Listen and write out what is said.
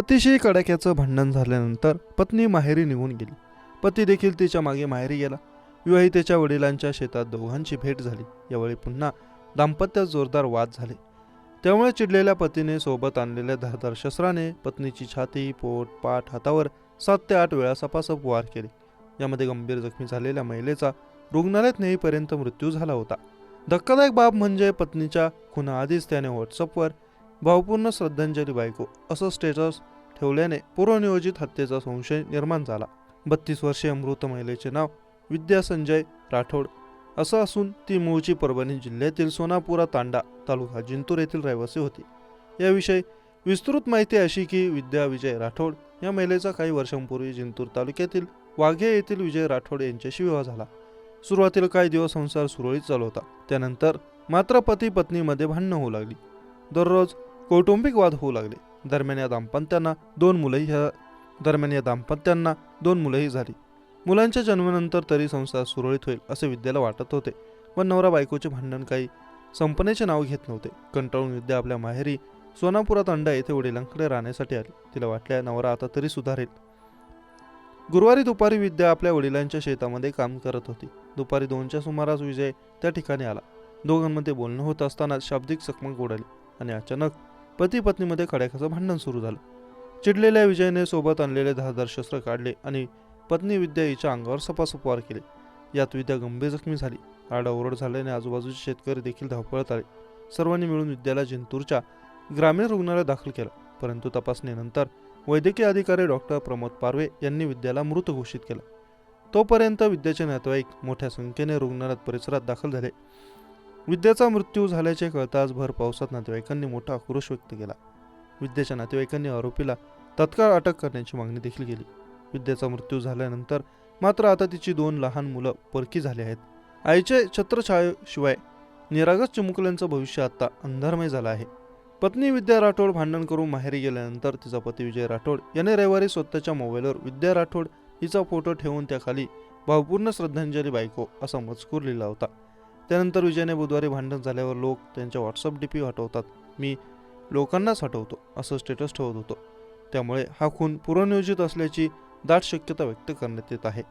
पतीशी कडाक्याचं भांडण झाल्यानंतर पत्नी माहेरी निघून गेली. पती देखील तिच्यामागे माहेरी गेला. विवाहितेच्या वडिलांच्या शेतात दोघांची भेट झाली. यावेळी पुन्हा दाम्पत्यात जोरदार वाद झाले. त्यामुळे चिडलेल्या पतीने सोबत आणलेल्या धारदार शस्त्राने पत्नीची छाती पोट पाठ हातावर सात ते आठ वेळा सपासप वार केले. यामध्ये गंभीर जखमी झालेल्या महिलेचा रुग्णालयात नेईपर्यंत मृत्यू झाला होता. धक्कादायक बाब म्हणजे पत्नीच्या खुनाआधीच त्याने व्हॉट्सअपवर भावपूर्ण श्रद्धांजली बायको असं स्टेटस ठेवल्याने पूर्वनियोजित हत्येचा संशय निर्माण झाला. बत्तीस वर्षीय मृत महिलेचे नाव विद्या संजय राठोड असं असून ती मूळची परभणी जिल्ह्यातील सोनापुरा तांडा तालुका जिंतूर येथील रहिवासी होती. याविषयी विस्तृत माहिती अशी की विद्या विजय राठोड या महिलेचा काही वर्षांपूर्वी जिंतूर तालुक्यातील वाघे येथील विजय राठोड यांच्याशी विवाह झाला. सुरुवातीला काही दिवस संसार सुरळीत चालू होता त्यानंतर मात्र पती पत्नीमध्ये भांडणं होऊ लागली. दररोज कौटुंबिक वाद होऊ लागले. दरम्यान या दाम्पत्यांना दोन मुलंही ह्या दरम्यान या दाम्पत्यांना दोन मुलंही झाली. मुलांच्या जन्मानंतर तरी संसार सुरळीत होईल असे विद्याला वाटत होते. पण नवरा बायकोचे भांडण काही संपनेचे नाव घेत नव्हते. कंटाळून विद्या आपल्या माहेरी सोनापुरात अंडा येथे वडिलांकडे राहण्यासाठी आली. तिला वाटल्या नवरा आता तरी सुधारेल. गुरुवारी दुपारी विद्या आपल्या वडिलांच्या शेतामध्ये काम करत होती. दुपारी दोनच्या सुमारास विजय त्या ठिकाणी आला. दोघांमध्ये बोलणं होत असताना शाब्दिक चकमक उडाली आणि अचानक पती पत्नीमध्ये कड्याकाचं भांडण सुरू झालं. चिडलेल्या विजयने सोबत आणलेले धारदार शस्त्र काढले आणि पत्नी विद्या हिच्या अंगावर सपासपवार केले. यात विद्या गंभीर जखमी झाली. आरडाओरड झाल्याने आजूबाजूचे शेतकरी देखील धावपळत आले. सर्वांनी मिळून विद्याला जिंतूरच्या ग्रामीण रुग्णालयात दाखल केलं. परंतु तपासणीनंतर वैद्यकीय अधिकारी डॉक्टर प्रमोद पारवे यांनी विद्याला मृत घोषित केलं. तोपर्यंत विद्याचे नातेवाईक मोठ्या संख्येने रुग्णालयात परिसरात दाखल झाले. विद्याचा मृत्यू झाल्याचे कळताच भर पावसात नातेवाईकांनी मोठा आक्रोश व्यक्त केला. विद्याच्या नातेवाईकांनी आरोपीला तत्काळ अटक करण्याची मागणी देखील केली. विद्याचा मृत्यू झाल्यानंतर मात्र आता तिची दोन लहान मुलं परकी झाली आहेत. आईचे छत्रछायेशिवाय निरागस चिमुकल्यांचं भविष्य आता अंधारमय झालं आहे. पत्नी विद्या राठोड भांडण करून माहेरी गेल्यानंतर तिचा पती विजय राठोड याने रविवारी स्वतःच्या मोबाईलवर विद्या राठोड हिचा फोटो ठेवून त्याखाली भावपूर्ण श्रद्धांजली बायको असा मजकूर लिहिला होता. त्यानंतर विजयने बुधवारी भांडण झाल्यावर लोक त्यांच्या व्हॉट्सअप डी पी हटवतात. मी लोकांनाच हटवतो असं स्टेटस ठेवत होतो. त्यामुळे हा खून पूर्वनियोजित असल्याची दाट शक्यता व्यक्त करण्यात येत आहे.